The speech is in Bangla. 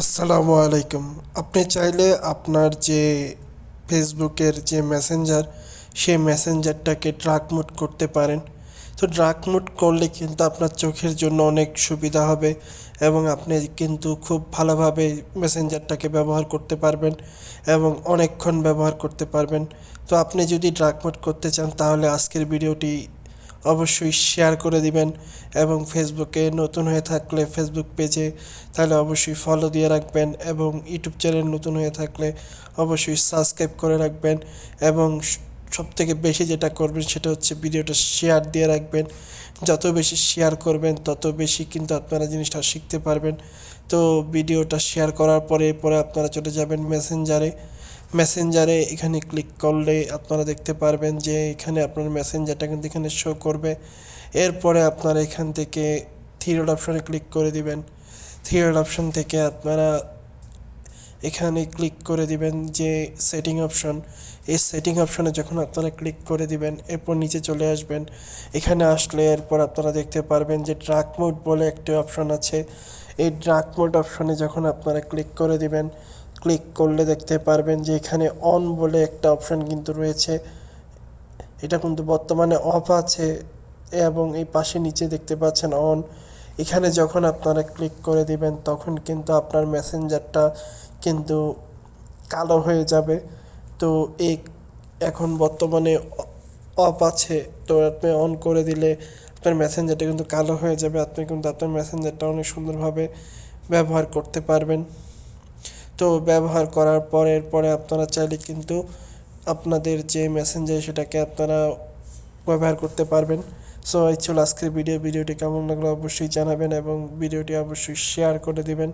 আসসালামু আলাইকুম। আপনি চাইলে আপনার যে ফেসবুকের যে মেসেঞ্জার, সেই মেসেঞ্জারটাকে ডার্ক মোড করতে পারেন। তো ডার্ক মোড করলে কিন্তু আপনার চোখের জন্য অনেক সুবিধা হবে এবং আপনি কিন্তু খুব ভালোভাবে মেসেঞ্জারটাকে ব্যবহার করতে পারবেন এবং অনেকক্ষণ ব্যবহার করতে পারবেন। তো আপনি যদি ডার্ক মোড করতে চান, তাহলে আজকের ভিডিওটি অবশ্যই শেয়ার করে দিবেন এবং ফেসবুকে নতুন হয়ে থাকলে ফেসবুক পেজে তাহলে অবশ্যই ফলো দিয়ে রাখবেন এবং ইউটিউব চ্যানেল নতুন হয়ে থাকলে অবশ্যই সাবস্ক্রাইব করে রাখবেন এবং সব থেকে বেশি যেটা করবেন সেটা হচ্ছে ভিডিওটা শেয়ার দিয়ে রাখবেন। যত বেশি শেয়ার করবেন, তত বেশি কিন্তু আপনারা জিনিসটা শিখতে পারবেন। তো ভিডিওটা শেয়ার করার পরে পরে আপনারা চলে যাবেন মেসেঞ্জারে মেসেঞ্জারে এখানে ক্লিক করলে আপনারা দেখতে পারবেন যে এখানে আপনার মেসেঞ্জারটা কিন্তু এখানে শো করবে। এরপরে আপনারা এখান থেকে থ্রিড অপশনে ক্লিক করে দিবেন। থ্রিড অপশন থেকে আপনারা এখানে ক্লিক করে দিবেন যে সেটিং অপশন এই সেটিং অপশনে যখন আপনারা ক্লিক করে দিবেন, এরপর নিচে চলে আসবেন। এখানে আসলে এরপর আপনারা দেখতে পারবেন যে ড্রাক মোড বলে একটি অপশন আছে। এই ড্রাক মোড অপশনে যখন আপনারা ক্লিক করে দিবেন ক্লিক করলে দেখতে পারবেন যে এখানে অন বলে একটা অপশন কিন্তু রয়েছে। এটা কিন্তু বর্তমানে অফ আছে এবং এই পাশে নিচে দেখতে পাচ্ছেন অন এখানে যখন আপনারা ক্লিক করে দিবেন, তখন কিন্তু আপনার মেসেঞ্জারটা কিন্তু কালো হয়ে যাবে। তো এই এখন বর্তমানে অফ আছে। তো আপনি অন করে দিলে আপনার মেসেঞ্জারটা কিন্তু কালো হয়ে যাবে। আপনি কিন্তু আপনার মেসেঞ্জারটা অনেক সুন্দরভাবে ব্যবহার করতে পারবেন। তো ব্যবহার করার পরের পরে আপনারা চাইলে কিন্তু আপনাদের যে মেসেঞ্জার সেটাকে আপনারা ব্যবহার করতে পারবেন। সো এই ছিল আজকের ভিডিও ভিডিওটি কেমন লাগল অবশ্যই জানাবেন এবং ভিডিওটি অবশ্যই শেয়ার করে দিবেন।